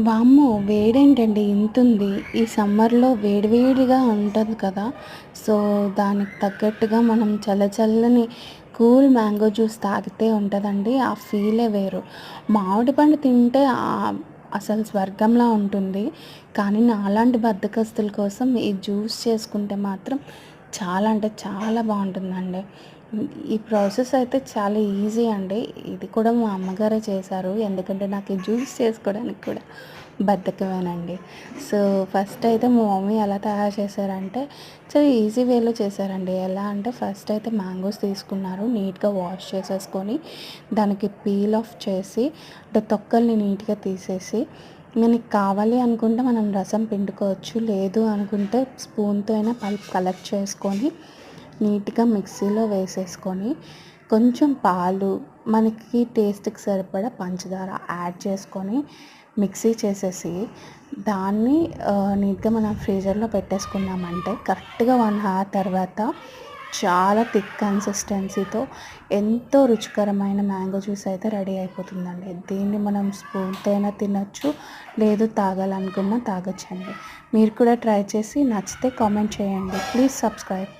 వామ్మో వేడేంటండి? ఇంతుంది. ఈ సమ్మర్లో వేడివేడిగా ఉంటుంది కదా. సో దానికి తగ్గట్టుగా మనం చల్ల చల్లని కూల్ మ్యాంగో జ్యూస్ తాగితే ఉంటుందండి. ఆ ఫీలే వేరు. మామిడి పండు తింటే అసలు స్వర్గంలా ఉంటుంది. కానీ నాలాంటి బద్దకస్తుల కోసం ఈ జ్యూస్ చేసుకుంటే మాత్రం చాలా అంటే చాలా బాగుంటుందండి. ఈ ప్రాసెస్ అయితే చాలా ఈజీ అండి. ఇది కూడా మా అమ్మగారే చేశారు. ఎందుకంటే నాకు జ్యూస్ చేసుకోవడానికి కూడా బద్ధకమేనండి. సో ఫస్ట్ అయితే మా మమ్మీ ఎలా తయారు చేశారంటే చాలా ఈజీ వేలో చేశారండి. ఎలా అంటే ఫస్ట్ అయితే మ్యాంగోస్ తీసుకున్నారు నీట్గా వాష్ చేసేసుకొని దానికి పీల్ ఆఫ్ చేసి అంటే తొక్కల్ని నీట్గా తీసేసి మనకి కావాలి అనుకుంటే మనం రసం పిండుకోవచ్చు. లేదు అనుకుంటే స్పూన్తో అయినా పల్ప్ కలెక్ట్ చేసుకొని నీట్గా మిక్సీలో వేసేసుకొని కొంచెం పాలు మనకి టేస్ట్కి సరిపడా పంచదార యాడ్ చేసుకొని మిక్సీ చేసేసి దాన్ని నీట్గా మనం ఫ్రీజర్లో పెట్టేసుకున్నామంటే కరెక్ట్గా వన్ అవర్ తర్వాత చాలా థిక్ కన్సిస్టెన్సీతో ఎంతో రుచికరమైన మ్యాంగో జ్యూస్ అయితే రెడీ అయిపోతుందండి. దీన్ని మనం స్పూన్తో అయినా తినచ్చు లేదు తాగాలనుకున్నా తాగొచ్చండి. మీరు కూడా ట్రై చేసి నచ్చితే కామెంట్ చేయండి. Please subscribe.